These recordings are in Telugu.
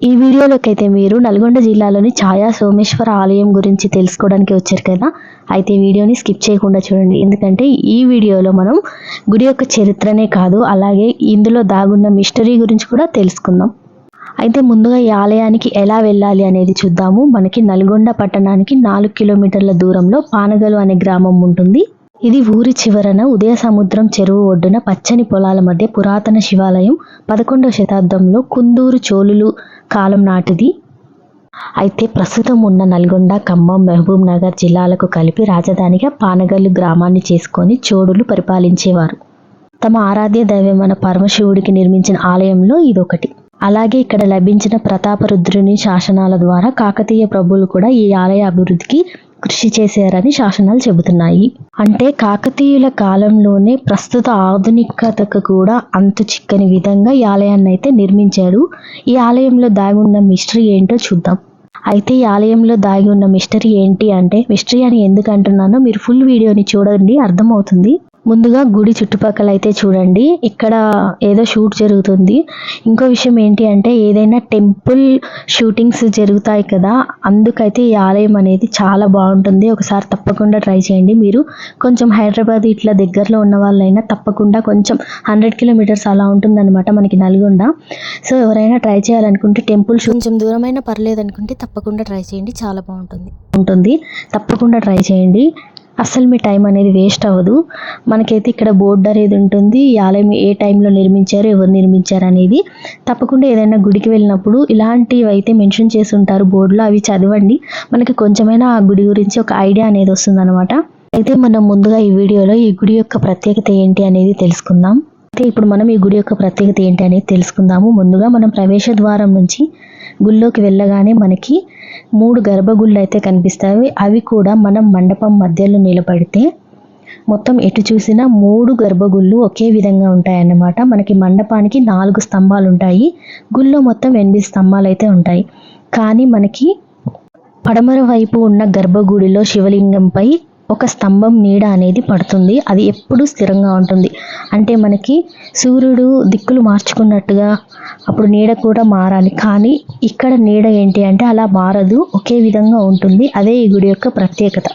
ఈ వీడియోలోకి అయితే మీరు నల్గొండ జిల్లాలోని ఛాయా సోమేశ్వర ఆలయం గురించి తెలుసుకోవడానికి వచ్చారు కదా అయితే వీడియోని స్కిప్ చేయకుండా చూడండి. ఎందుకంటే ఈ వీడియోలో మనం గుడి యొక్క చరిత్రనే కాదు అలాగే ఇందులో దాగున్న మిస్టరీ గురించి కూడా తెలుసుకుందాం. అయితే ముందుగా ఈ ఆలయానికి ఎలా వెళ్ళాలి అనేది చూద్దాము. మనకి నల్గొండ పట్టణానికి నాలుగు కిలోమీటర్ల దూరంలో పానగలు అనే గ్రామం ఉంటుంది. ఇది ఊరి చివరన ఉదయ సముద్రం చెరువు ఒడ్డున పచ్చని పొలాల మధ్య పురాతన శివాలయం పదకొండవ శతాబ్దంలో కుందూరు చోళులు కాలం నాటిది. అయితే ప్రస్తుతం ఉన్న నల్గొండ ఖమ్మం మహబూబ్ నగర్ జిల్లాలకు కలిపి రాజధానిగా పానగల్లు గ్రామాన్ని చేసుకొని చోడులు పరిపాలించేవారు. తమ ఆరాధ్య దైవమైన పరమశివుడికి నిర్మించిన ఆలయంలో ఇదొకటి. అలాగే ఇక్కడ లభించిన ప్రతాపరుద్రుని శాసనాల ద్వారా కాకతీయ ప్రభువులు కూడా ఈ ఆలయ అభివృద్ధికి కృషి చేశారని శాసనాలు చెబుతున్నాయి. అంటే కాకతీయుల కాలంలోనే ప్రస్తుత ఆధునికతకు కూడా అంతు చిక్కని విధంగా ఈ ఆలయాన్ని అయితే నిర్మించారు. ఈ ఆలయంలో దాగి ఉన్న మిస్టరీ ఏంటో చూద్దాం. అయితే ఈ ఆలయంలో దాగి ఉన్న మిస్టరీ ఏంటి అంటే మిస్టరీ అని ఎందుకు అంటున్నానో మీరు ఫుల్ వీడియోని చూడండి అర్థమవుతుంది. ముందుగా గుడి చుట్టుపక్కల అయితే చూడండి. ఇక్కడ ఏదో షూట్ జరుగుతుంది. ఇంకో విషయం ఏంటి అంటే ఏదైనా టెంపుల్ షూటింగ్స్ జరుగుతాయి కదా అందుకైతే ఈ ఆలయం అనేది చాలా బాగుంటుంది. ఒకసారి తప్పకుండా ట్రై చేయండి. మీరు కొంచెం హైదరాబాద్ ఇట్లా దగ్గరలో ఉన్న వాళ్ళైనా తప్పకుండా కొంచెం హండ్రెడ్ కిలోమీటర్స్ అలా ఉంటుందన్నమాట మనకి నల్గొండ. సో ఎవరైనా ట్రై చేయాలనుకుంటే టెంపుల్ కొంచెం దూరమైనా పర్లేదు అనుకుంటే తప్పకుండా ట్రై చేయండి. చాలా బాగుంటుంది. ఉంటుంది. తప్పకుండా ట్రై చేయండి. అస్సలు మీ టైం అనేది వేస్ట్ అవ్వదు. మనకైతే ఇక్కడ బోర్డు అనేది ఉంటుంది. ఈ ఆలయం ఏ టైంలో నిర్మించారు ఎవరు నిర్మించారు అనేది. తప్పకుండా ఏదైనా గుడికి వెళ్ళినప్పుడు ఇలాంటివి అయితే మెన్షన్ చేసి ఉంటారు బోర్డులో. అవి చదవండి. మనకి కొంచెమైనా ఆ గుడి గురించి ఒక ఐడియా అనేది వస్తుంది అయితే మనం ముందుగా ఈ వీడియోలో ఈ గుడి యొక్క ప్రత్యేకత ఏంటి అనేది తెలుసుకుందాం. అయితే ఇప్పుడు మనం ఈ గుడి యొక్క ప్రత్యేకత ఏంటి అనేది తెలుసుకుందాము. ముందుగా మనం ప్రవేశ ద్వారం నుంచి గుళ్ళోకి వెళ్ళగానే మనకి మూడు గర్భగుళ్ళు అయితే కనిపిస్తాయి. అవి కూడా మనం మండపం మధ్యలో నిలబడితే మొత్తం ఎటు చూసినా మూడు గర్భగుళ్ళు ఒకే విధంగా ఉంటాయన్నమాట. మనకి మండపానికి నాలుగు స్తంభాలు ఉంటాయి. గుళ్ళో మొత్తం ఎనిమిది స్తంభాలు అయితే ఉంటాయి. కానీ మనకి పడమర వైపు ఉన్న గర్భగుడిలో శివలింగంపై ఒక స్తంభం నీడ అనేది పడుతుంది. అది ఎప్పుడు స్థిరంగా ఉంటుంది. అంటే మనకి సూర్యుడు దిక్కులు మార్చుకున్నట్టుగా అప్పుడు నీడ కూడా మారాలి. కానీ ఇక్కడ నీడ ఏంటి అంటే అలా మారదు. ఒకే విధంగా ఉంటుంది. అదే ఈ గుడి యొక్క ప్రత్యేకత.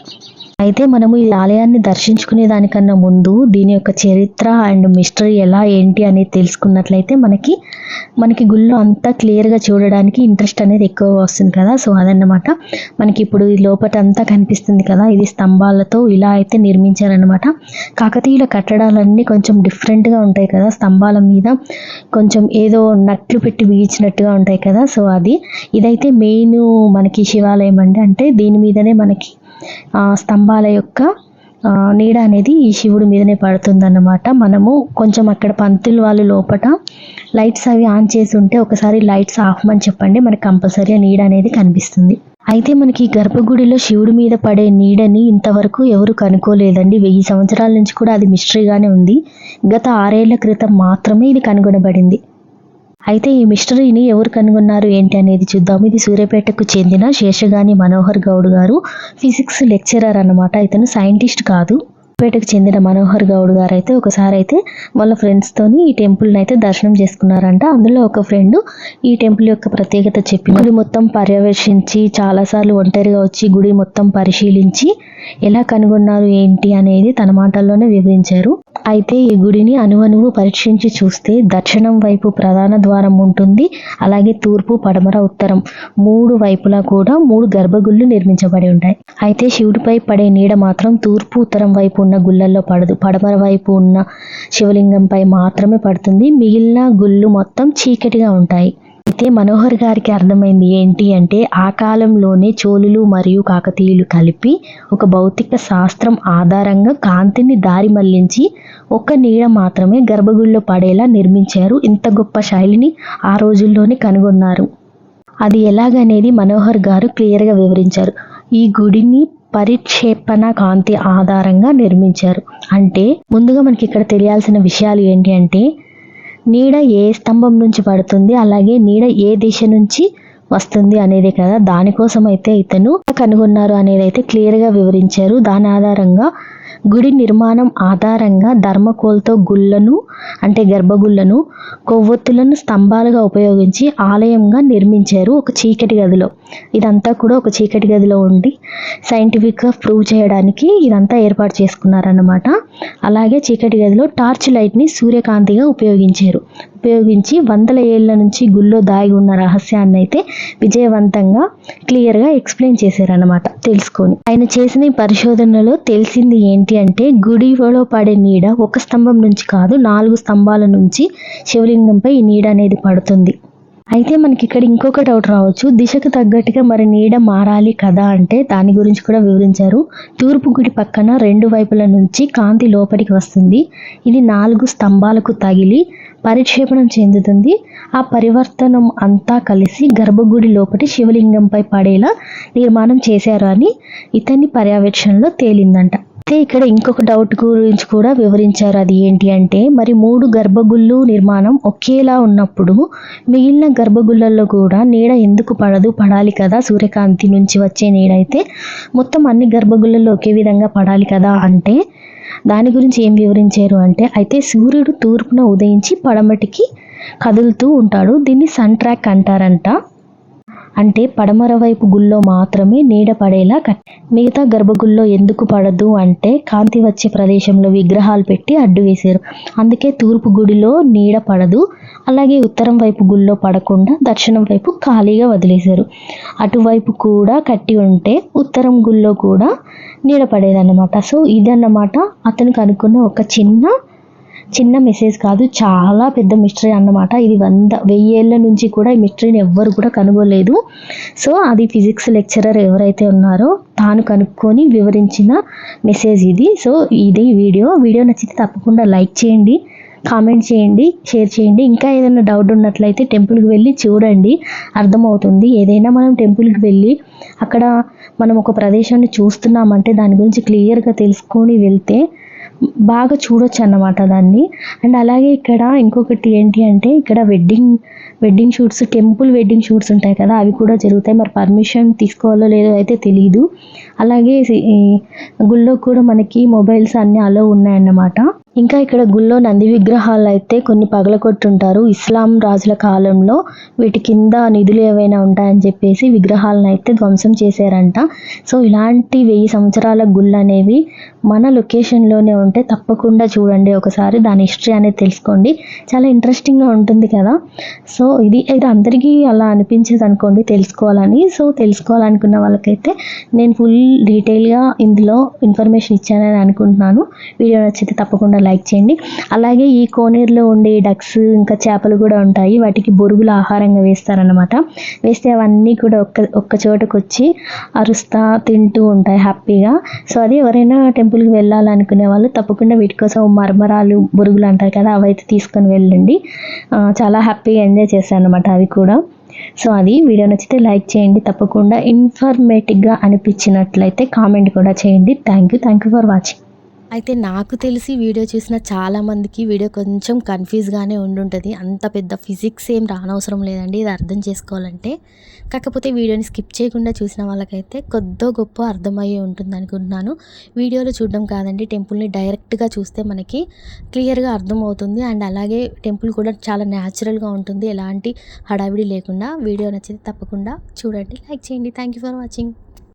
అయితే మనము ఈ ఆలయాన్ని దర్శించుకునే దానికన్నా ముందు దీని యొక్క చరిత్ర అండ్ మిస్టరీ ఎలా ఏంటి అనేది తెలుసుకున్నట్లయితే మనకి మనకి గుళ్ళో అంతా క్లియర్గా చూడడానికి ఇంట్రెస్ట్ అనేది ఎక్కువ వస్తుంది కదా. సో అదన్నమాట. మనకి ఇప్పుడు ఈ లోపల అంతా కనిపిస్తుంది కదా. ఇది స్తంభాలతో ఇలా అయితే నిర్మించారనమాట కాకతీయుల కట్టడాలన్నీ కొంచెం డిఫరెంట్గా ఉంటాయి కదా. స్తంభాల మీద కొంచెం ఏదో నట్లు పెట్టి బిగించినట్టుగా ఉంటాయి కదా. సో అది. ఇదైతే మెయిన్ మనకి శివాలయం అండి. అంటే దీని మీదనే మనకి స్తంభాల యొక్క నీడ అనేది ఈ శివుడి మీదనే పడుతుందన్నమాట. మనము కొంచెం అక్కడ పంతులు వాళ్ళు లోపట లైట్స్ అవి ఆన్ చేసి ఉంటే ఒకసారి లైట్స్ ఆఫ్ అని చెప్పండి మనకి కంపల్సరీ నీడ అనేది కనిపిస్తుంది. అయితే మనకి గర్భగుడిలో శివుడి మీద పడే నీడని ఇంతవరకు ఎవరు కనుక్కోలేదండి. వెయ్యి సంవత్సరాల నుంచి కూడా అది మిస్టరీగానే ఉంది. గత ఆరేళ్ళ క్రితం మాత్రమే ఇది కనుగొనబడింది. అయితే ఈ మిస్టరీని ఎవరు కనుగొన్నారు ఏంటి అనేది చూద్దాం. ఇది సూర్యాపేటకు చెందిన శేషగాని మనోహర్ గౌడ్ గారు ఫిజిక్స్ లెక్చరర్ అన్నమాట. ఇతను సైంటిస్ట్ కాదు. పేటకు చెందిన మనోహర్ గౌడ్ గారు అయితే ఒకసారి అయితే వాళ్ళ ఫ్రెండ్స్ తోని ఈ టెంపుల్ అయితే దర్శనం చేసుకున్నారంట. అందులో ఒక ఫ్రెండ్ ఈ టెంపుల్ యొక్క ప్రత్యేకత చెప్పి గుడి మొత్తం పర్యవేక్షించి చాలాసార్లు ఒంటరిగా వచ్చి గుడి మొత్తం పరిశీలించి ఎలా కనుగొన్నారు ఏంటి అనేది తన మాటల్లోనే వివరించారు. అయితే ఈ గుడిని అనువనువు పరీక్షించి చూస్తే దక్షిణం వైపు ప్రధాన ద్వారం ఉంటుంది అలాగే తూర్పు పడమర ఉత్తరం మూడు వైపులా కూడా మూడు గర్భగుళ్ళు నిర్మించబడి ఉంటాయి. అయితే శివుడిపై పడే నీడ మాత్రం తూర్పు ఉత్తరం వైపు ఉన్న గుళ్ళల్లో పడదు. పడమర వైపు ఉన్న శివలింగంపై మాత్రమే పడుతుంది. మిగిలిన గుళ్ళు మొత్తం చీకటిగా ఉంటాయి. అయితే మనోహర్ గారికి అర్థమైంది ఏంటి అంటే ఆ కాలంలోనే చోళులు మరియు కాకతీయులు కలిపి ఒక భౌతిక శాస్త్రం ఆధారంగా కాంతిని దారి మళ్ళించి ఒక్క నీడ మాత్రమే గర్భగుడిలో పడేలా నిర్మించారు. ఇంత గొప్ప శైలిని ఆ రోజుల్లోనే కనుగొన్నారు. అది ఎలాగనేది మనోహర్ గారు క్లియర్గా వివరించారు. ఈ గుడిని పరిక్షేపణ కాంతి ఆధారంగా నిర్మించారు. అంటే ముందుగా మనకి ఇక్కడ తెలియాల్సిన విషయాలు ఏంటి అంటే నీడ ఏ స్తంభం నుంచి పడుతుంది అలాగే నీడ ఏ దిశ నుంచి వస్తుంది అనేదే కదా. దానికోసం అయితే ఇతను కనుగొన్నారు అనేది అయితే క్లియర్గా వివరించారు. దాని ఆధారంగా గుడి నిర్మాణం ఆధారంగా ధర్మకోల్తో గుళ్ళను అంటే గర్భగుళ్ళను కొవ్వొత్తులను స్తంభాలుగా ఉపయోగించి ఆలయంగా నిర్మించారు ఒక చీకటి గదిలో. ఇదంతా కూడా ఒక చీకటి గదిలో ఉండి సైంటిఫిక్గా ప్రూవ్ చేయడానికి ఇదంతా ఏర్పాటు చేసుకున్నారన్నమాట. అలాగే చీకటి గదిలో టార్చ్ లైట్ని సూర్యకాంతిగా ఉపయోగించారు. ఉపయోగించి వందల ఏళ్ళ నుంచి గుళ్ళో దాగి ఉన్న రహస్యాన్ని అయితే విజయవంతంగా క్లియర్గా ఎక్స్ప్లెయిన్ చేశారనమాట తెలుసుకొని. ఆయన చేసిన పరిశోధనలో తెలిసింది ఏంటి అంటే గుడిలో పడే నీడ ఒక స్తంభం నుంచి కాదు నాలుగు స్తంభాల నుంచి శివలింగంపై ఈ నీడ అనేది పడుతుంది. అయితే మనకి ఇక్కడ ఇంకొక డౌట్ రావచ్చు. దిశకు తగ్గట్టుగా మరి నీడ మారాలి కదా అంటే దాని గురించి కూడా వివరించారు. తూర్పు గుడి పక్కన రెండు వైపుల నుంచి కాంతి లోపలికి వస్తుంది. ఇది నాలుగు స్తంభాలకు తగిలి పరిక్షేపణం చెందుతుంది. ఆ పరివర్తనం అంతా కలిసి గర్భగుడి లోపటి శివలింగంపై పడేలా నిర్మాణం చేశారు అని ఇతని పర్యవేక్షణలో తేలిందంట. అయితే ఇక్కడ ఇంకొక డౌట్ గురించి కూడా వివరించారు. అది ఏంటి అంటే మరి మూడు గర్భగుళ్ళు నిర్మాణం ఒకేలా ఉన్నప్పుడు మిగిలిన గర్భగుళ్ళల్లో కూడా నీడ ఎందుకు పడదు? పడాలి కదా? సూర్యకాంతి నుంచి వచ్చే నీడ అయితే మొత్తం అన్ని గర్భగుళ్ళల్లో ఒకే విధంగా పడాలి కదా? అంటే దాని గురించి ఏం వివరించారు అంటే అయితే సూర్యుడు తూర్పున ఉదయించి పడమటికి కదులుతూ ఉంటాడు. దీన్ని సన్ ట్రాక్ అంటారంట. అంటే పడమర వైపు గుళ్ళో మాత్రమే నీడ పడేలా కట్ మిగతా గర్భగుళ్ళో ఎందుకు పడదు అంటే కాంతి వచ్చే ప్రదేశంలో విగ్రహాలు పెట్టి అడ్డు వేశారు. అందుకే తూర్పు గుడిలో నీడ పడదు అలాగే ఉత్తరం వైపు గుళ్ళో పడకుండా దక్షిణం వైపు ఖాళీగా వదిలేశారు. అటువైపు కూడా కట్టి ఉంటే ఉత్తరం గుళ్ళో కూడా నీడ పడేదన్నమాట. సో ఇదన్నమాట అతను కనుక్కున్న ఒక చిన్న చిన్న మెసేజ్ కాదు చాలా పెద్ద మిస్టరీ అన్నమాట. ఇది వంద వెయ్యేళ్ళ నుంచి కూడా ఈ మిస్టరీని ఎవ్వరు కూడా కనుగోలేదు సో అది ఫిజిక్స్ లెక్చరర్ ఎవరైతే ఉన్నారో తాను కనుక్కొని వివరించిన మెసేజ్ ఇది. సో ఇది వీడియో. వీడియో నచ్చితే తప్పకుండా లైక్ చేయండి కామెంట్ చేయండి షేర్ చేయండి. ఇంకా ఏదైనా డౌట్ ఉన్నట్లయితే టెంపుల్కి వెళ్ళి చూడండి. అర్థమవుతుంది. ఏదైనా మనం టెంపుల్కి వెళ్ళి అక్కడ మనం ఒక ప్రదేశాన్ని చూస్తున్నామంటే దాని గురించి క్లియర్గా తెలుసుకొని వెళ్తే బాగా చూడొచ్చు అన్నమాట దాన్ని. అండ్ అలాగే ఇక్కడ ఇంకొకటి ఏంటి అంటే ఇక్కడ wedding wedding shoots temple wedding shoots ఉంటాయి కదా అవి కూడా జరుగుతాయి. మరి పర్మిషన్ తీసుకోవాలో లేదో అయితే తెలియదు అలాగే గుళ్ళో కూడా మనకి మొబైల్స్ అన్నీ అలో ఉన్నాయన్నమాట. ఇంకా ఇక్కడ గుళ్ళో నంది విగ్రహాలు అయితే కొన్ని పగలగొట్టుంటారు. ఇస్లాం రాజుల కాలంలో వీటి కింద నిధులు ఏవైనా ఉంటాయని చెప్పేసి విగ్రహాలను అయితే ధ్వంసం చేశారంట. సో ఇలాంటి వెయ్యి సంవత్సరాల గుళ్ళు అనేవి మన లొకేషన్లోనే ఉంటే తప్పకుండా చూడండి. ఒకసారి దాని హిస్టరీ అనేది తెలుసుకోండి. చాలా ఇంట్రెస్టింగ్గా ఉంటుంది కదా. సో ఇది ఇది అందరికీ అలా అనిపించేది అనుకోండి తెలుసుకోవాలని. సో తెలుసుకోవాలనుకున్న వాళ్ళకైతే నేను ఫుల్ డీటెయిల్గా ఇందులో ఇన్ఫర్మేషన్ ఇచ్చానని అనుకుంటున్నాను. వీడియో నచ్చితే తప్పకుండా లైక్ చేయండి. అలాగే ఈ కోనేరులో ఉండే డక్స్ ఇంకా చేపలు కూడా ఉంటాయి. వాటికి బొరుగులు ఆహారంగా వేస్తారనమాట వేస్తే అవన్నీ కూడా ఒక్క ఒక్క చోటకు వచ్చి అరుస్తా తింటూ ఉంటాయి హ్యాపీగా. సో అది ఎవరైనా టెంపుల్కి వెళ్ళాలనుకునే వాళ్ళు తప్పకుండా వీటి కోసం మరమరాలు బొరుగులు అంటారు కదా అవైతే తీసుకొని వెళ్ళండి. చాలా హ్యాపీగా ఎంజాయ్ చేశాను అనమాట అవి కూడా. సో అది వీడియో నచ్చితే లైక్ చేయండి. తప్పకుండా ఇన్ఫర్మేటివ్గా అనిపించినట్లయితే కామెంట్ కూడా చేయండి. Thank you thank you for watching. అయితే నాకు తెలిసి వీడియో చూసిన చాలామందికి వీడియో కొంచెం కన్ఫ్యూజ్గానే ఉండుంటుంది. అంత పెద్ద ఫిజిక్స్ ఏం రానవసరం లేదండి. ఇది అర్థం చేసుకోవాలంటే. కాకపోతే వీడియోని స్కిప్ చేయకుండా చూసిన వాళ్ళకైతే కొద్దో గొప్ప అర్థమయ్యే ఉంటుంది అనుకుంటున్నాను వీడియోలో చూడడం కాదండి. టెంపుల్ని డైరెక్ట్గా చూస్తే మనకి క్లియర్గా అర్థమవుతుంది. అండ్ అలాగే టెంపుల్ కూడా చాలా న్యాచురల్గా ఉంటుంది. ఎలాంటి హడావిడి లేకుండా వీడియో నచ్చితే తప్పకుండా చూడండి. లైక్ చేయండి. Thank you for watching